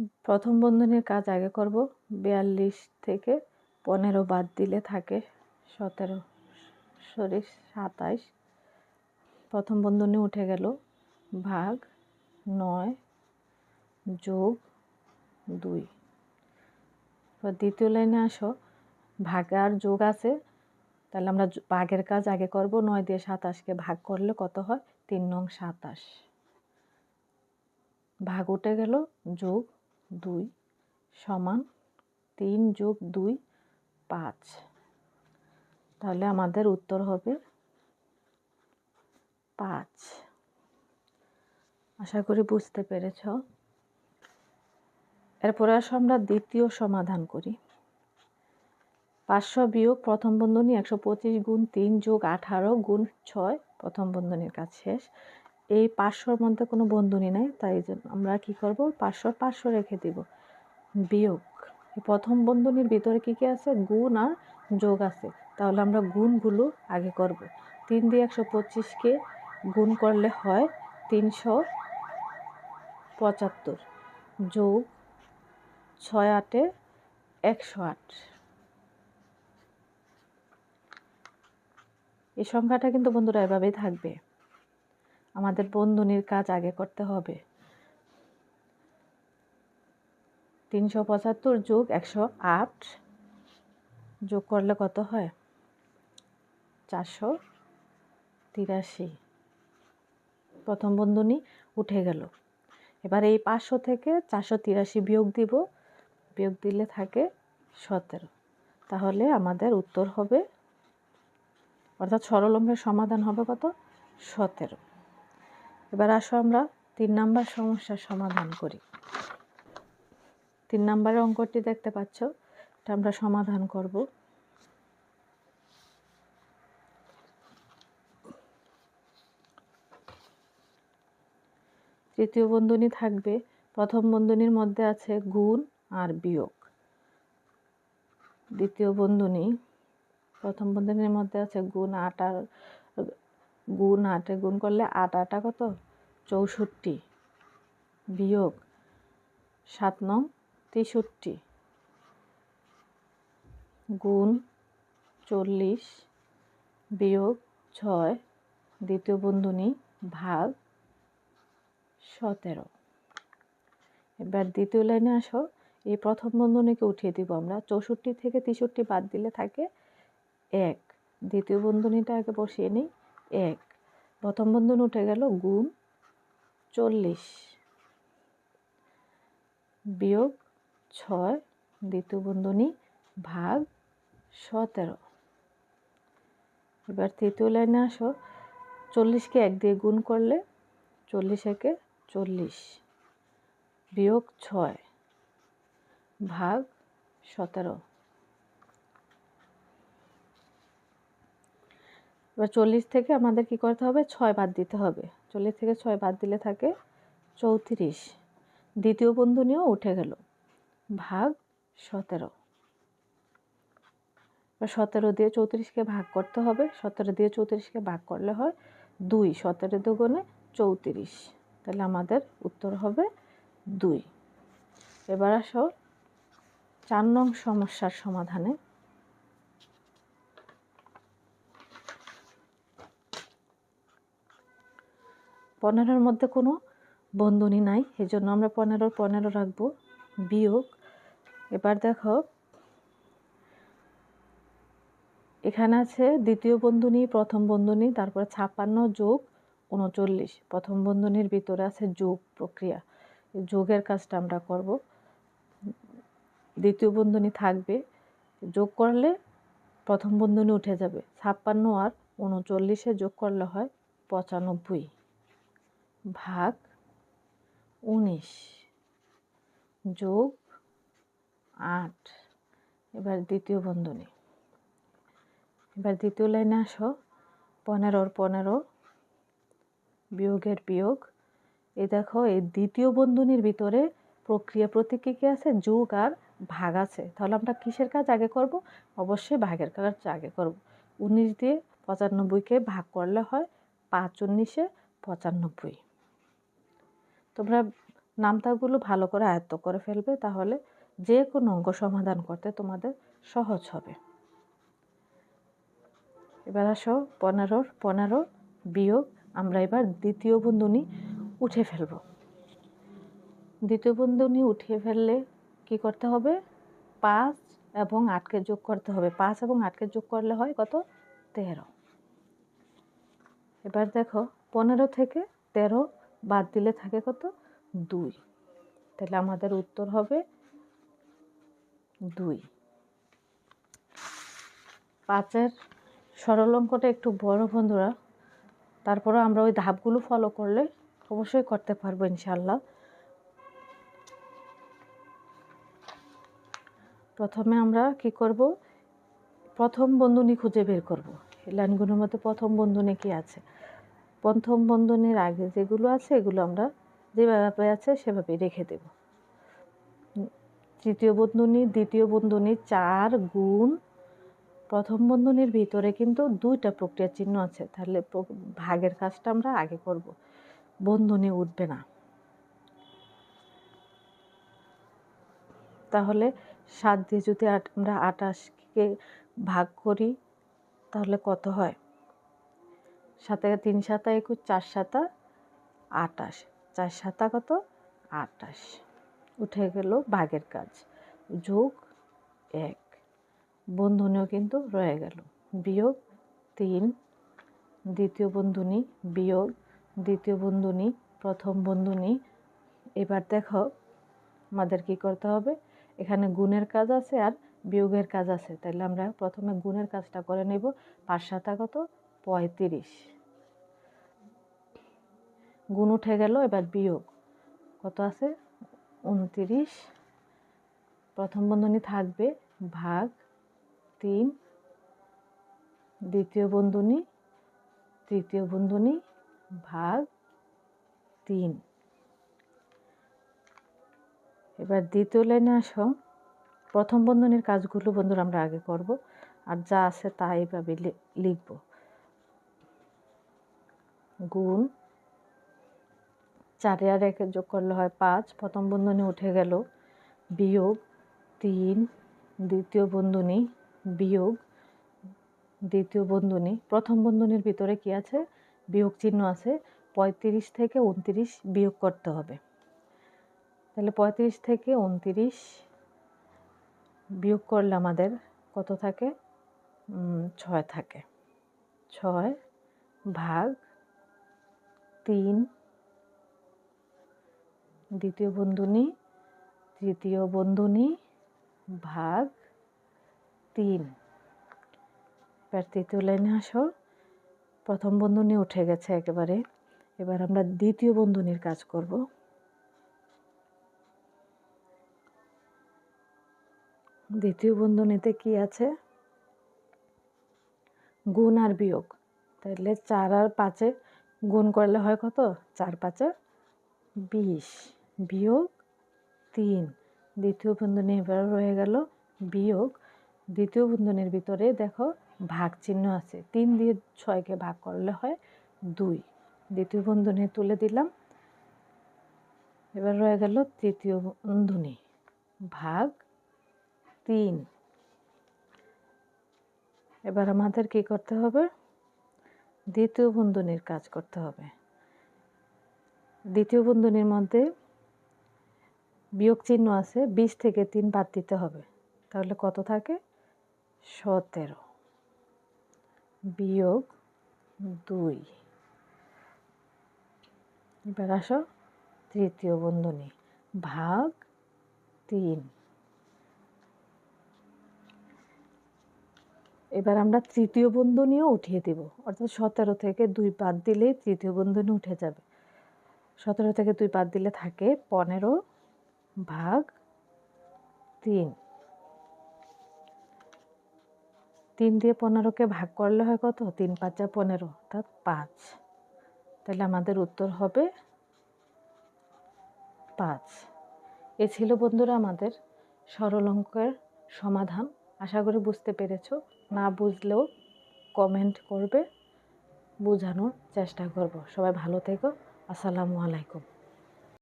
প্রথম বন্ধনীর কাজ আগে করব। বিয়াল্লিশ থেকে পনেরো বাদ দিলে থাকে সতেরো, সরি, সাতাইশ। প্রথম বন্ধনী উঠে গেল। ভাগ নয় যোগ দুই। দ্বিতীয় লাইনে আসো। ভাগে আর যোগ আছে, তাহলে আমরা ভাগের কাজ আগে করব। নয় দিয়ে সাতাশকে ভাগ করলে কত হয়? তিন নং সাতাশ। ভাগ উঠে গেল, যোগ দুই সমান তিন যোগ দুই পাঁচ। তাহলে আমাদের উত্তর হবে পাঁচ। আশা করি বুঝতে পেরেছ। এরপরে আসো আমরা দ্বিতীয় সমাধান করি। পাঁচশো বিয়োগ প্রথম বন্ধনী একশো পঁচিশ গুণ তিন যোগ আঠারো গুণ ছয় প্রথম বন্ধনীর কাজ শেষ। এই পাঁচশোর মধ্যে কোনো বন্ধনী নাই, তাই জন্য আমরা কি করব? পাঁচশো পাঁচশো রেখে দিব। বিয়োগ। প্রথম বন্ধনীর ভিতরে কী কী আছে? গুণ আর যোগ আছে। তাহলে আমরা গুণগুলো আগে করব। তিন দিয়ে একশো পঁচিশকে গুণ করলে হয় তিনশো পঁচাত্তর। যোগ ছয় আটে একশো আট। এই সংখ্যাটা কিন্তু বন্ধুরা এভাবেই থাকবে। আমাদের বন্ধনীর কাজ আগে করতে হবে। তিনশো পঁচাত্তর যোগ একশো আট যোগ করলে কত হয়? চারশো তিরাশি। প্রথম বন্ধনী উঠে গেল। এবার এই পাঁচশো থেকে চারশো তিরাশি বিয়োগ দিব। বিয়োগ দিলে থাকে সতেরো। তাহলে আমাদের উত্তর হবে, অর্থাৎ সরলম্বের সমাধান হবে কত? সতেরো। এবার আসো আমরা তিন নাম্বার সমস্যার সমাধান করি। তিন নাম্বারের অঙ্কটি দেখতে পাচ্ছ, এটা আমরা সমাধান করব। তৃতীয় বন্ধনী থাকবে, প্রথম বন্ধনীর মধ্যে আছে গুণ আর বিয়োগ। দ্বিতীয় বন্ধনী, প্রথম বন্ধনীর মধ্যে আছে গুণ আট আর, গুণ আটে গুণ করলে আট আটা কত? চৌষট্টি বিয়োগ সাত নং তেষট্টি গুণ চল্লিশ বিয়োগ ছয় দ্বিতীয় বন্ধনী ভাগ সতেরো। এবার দ্বিতীয় লাইনে আসো। এই প্রথম বন্ধনীকে উঠিয়ে দিব আমরা। চৌষট্টি থেকে তেষট্টি বাদ দিলে থাকে এক। দ্বিতীয় বন্ধনীটা আগে বসিয়ে নিই। এক। প্রথম বন্ধন উঠে গেল গুণ চল্লিশ। বিয়োগ ছয়, দ্বিতীয় ভাগ সতেরো। এবার তৃতীয় লাইনে আসো। চল্লিশকে এক দিয়ে গুণ করলে চল্লিশ একে চল্লিশ। বিয়োগ ছয়, ভাগ সতেরো। এবার চল্লিশ থেকে আমাদের কি করতে হবে? ছয় বাদ দিতে হবে। চল্লিশ থেকে ছয় বাদ দিলে থাকে চৌত্রিশ। দ্বিতীয় বন্ধনীও উঠে গেল। ভাগ সতেরো। এবার সতেরো দিয়ে চৌত্রিশকে ভাগ করতে হবে। সতেরো দিয়ে চৌত্রিশকে ভাগ করলে হয় দুই। সতেরো দুগুণে চৌত্রিশ। তাহলে আমাদের উত্তর হবে দুই। এবার আসো চার নং সমস্যার সমাধানে। পনেরোর মধ্যে কোনো বন্ধনী নাই এই জন্য আমরা পনেরো পনেরো রাখব। বিয়োগ, এবার দেখো, এখানে আছে দ্বিতীয় বন্ধনী, প্রথম বন্ধনী, তারপরে ছাপ্পান্ন যোগ উনচল্লিশ। প্রথম বন্ধনীর ভিতরে আছে যোগ প্রক্রিয়া। যোগের কাজটা আমরা করব। দ্বিতীয় বন্ধনী থাকবে, যোগ করলে প্রথম বন্ধনী উঠে যাবে। ছাপ্পান্ন আর উনচল্লিশে যোগ করলে হয় পঁচানব্বই। ভাগ উনিশ যোগ আট। এবার দ্বিতীয় বন্ধনী। এবার দ্বিতীয় লাইনে আসো। পনেরোর পনেরো বিয়োগের বিয়োগ। এই দেখো এই দ্বিতীয় বন্ধনীর ভিতরে প্রক্রিয়া প্রতীকে কী আছে? যোগ আর ভাগ আছে। তাহলে আমরা কিসের কাজ আগে করব? অবশ্যই ভাগের কাজ আগে করব। উনিশ দিয়ে পঁচানব্বইকে ভাগ করলে হয় পাঁচ উনিশে পঁচানব্বই। তোমরা নামতাগুলো ভালো করে আয়ত্ত করে ফেলবে, তাহলে যে কোনো অঙ্ক সমাধান করতে তোমাদের সহজ হবে। এবার আসো, পনেরোর, পনেরো বিয়োগ, আমরা এবার দ্বিতীয় বন্ধনী উঠে ফেলব। দ্বিতীয় বন্ধনী উঠিয়ে ফেললে কি করতে হবে? পাঁচ এবং আটকে যোগ করতে হবে। পাঁচ এবং আটকে যোগ করলে হয় কত? তেরো। এবার দেখো, পনেরো থেকে তেরো বাদ দিলে থাকে কত? দুই। তাহলে আমাদের উত্তর হবে দুই। পাঁচের সরল অঙ্কটা একটু বড় বন্ধুরা। তারপরে আমরা ওই ধাপগুলো ফলো করলে অবশ্যই করতে পারব ইনশাল্লাহ প্রথমে আমরা কি করব? প্রথম বন্ধনী খুঁজে বের করব। লাইনগুলোর মধ্যে প্রথম বন্ধনী কি আছে? প্রথম বন্ধনের আগে যেগুলো আছে, এগুলো আমরা যেভাবে আছে সেভাবেই রেখে দেব। তৃতীয় বন্ধনী, দ্বিতীয় বন্ধনী চার গুণ। প্রথম বন্ধনীর ভিতরে কিন্তু দুইটা প্রক্রিয়া চিহ্ন আছে, তাহলে ভাগের কাজটা আমরা আগে করব। বন্ধনী উঠবে না। তাহলে সাত দিয়ে যদি আমরা আটাশকে ভাগ করি, তাহলে কত হয়? সাথে তিন সাতা, একুশ, চার সাতা, আটাশ। চার সাতা কত? আটাশ। উঠে গেল ভাগের কাজ। যোগ এক। বন্ধনীও কিন্তু রয়ে গেল। বিয়োগ তিন। দ্বিতীয় বন্ধনী বিয়োগ। দ্বিতীয় বন্ধনী প্রথম বন্ধনী। এবার দেখো আমাদের কি করতে হবে? এখানে গুণের কাজ আছে আর বিয়োগের কাজ আছে। তাহলে আমরা প্রথমে গুণের কাজটা করে নেব। পাঁচ সাতা কত? পঁয়ত্রিশ। গুণ উঠে গেল, এবার বিয়োগ। কত আছে? উনতিরিশ। প্রথম বন্ধনী থাকবে ভাগ তিন। দ্বিতীয় বন্ধনী, তৃতীয় বন্ধনী ভাগ তিন। এবার দ্বিতীয় লাইনে আসো। প্রথম বন্ধনীর কাজগুলো বন্ধুরা আমরা আগে করব, আর যা আছে তা এইভাবে লিখব। গুণ। চারে আর একে যোগ করলে হয় পাঁচ। প্রথম বন্ধনী উঠে গেল। বিয়োগ তিন। দ্বিতীয় বন্ধনী বিয়োগ দ্বিতীয় বন্ধনী। প্রথম বন্ধনীর ভিতরে কি আছে? বিয়োগ চিহ্ন আছে। পঁয়ত্রিশ থেকে উনত্রিশ বিয়োগ করতে হবে। তাহলে পঁয়ত্রিশ থেকে উনত্রিশ বিয়োগ করলে আমাদের কত থাকে? ছয় থাকে। ছয় ভাগ তিন। দ্বিতীয় বন্ধনী, তৃতীয় বন্ধনী, ভাগ তিন। এবার তৃতীয় লাইনে আসো। প্রথম বন্ধনী উঠে গেছে একেবারে। এবার আমরা দ্বিতীয় বন্ধনীর কাজ করব। দ্বিতীয় বন্ধনীতে কি আছে? গুণ আর বিয়োগ। তাহলে চার আর পাঁচে গুণ করলে হয় কত? চার পাঁচে বিশ। বিয়োগ তিন। দ্বিতীয় বন্ধনী এবার রয়ে গেল বিয়োগ। দ্বিতীয় বন্ধনীর ভিতরে দেখো ভাগ চিহ্ন আছে। তিন দিয়ে ছয়কে ভাগ করলে হয় দুই। দ্বিতীয় বন্ধনী তুলে দিলাম। এবার রয়ে গেল তৃতীয় বন্ধনী। ভাগ তিন। এবার আমাদের কি করতে হবে? দ্বিতীয় বন্ধনীর কাজ করতে হবে। দ্বিতীয় বন্ধনীর মধ্যে বিয়োগ চিহ্ন আছে, বিশ থেকে তিন বাদ দিতে হবে। তাহলে কত থাকে? সতেরো। বিয়োগ দুই। এবার আসো তৃতীয় বন্ধনী, ভাগ তিন। এবার আমরা তৃতীয় বন্ধনীও উঠিয়ে দেব। অর্থাৎ সতেরো থেকে দুই বাদ দিলেই তৃতীয় বন্ধনী উঠে যাবে। সতেরো থেকে দুই বাদ দিলে থাকে পনেরো ভাগ তিন। তিন দিয়ে পনেরোকে ভাগ করলে হয় কত? তিন পাঁচা পনেরো, অর্থাৎ পাঁচ। তাহলে আমাদের উত্তর হবে পাঁচ। এ ছিল বন্ধুরা আমাদের সরল অঙ্কের সমাধান। আশা করি বুঝতে পেরেছ। না বুঝলেও কমেন্ট করবে বোঝানোর চেষ্টা করব। সবাই ভালো থেকো। আসসালামু আলাইকুম।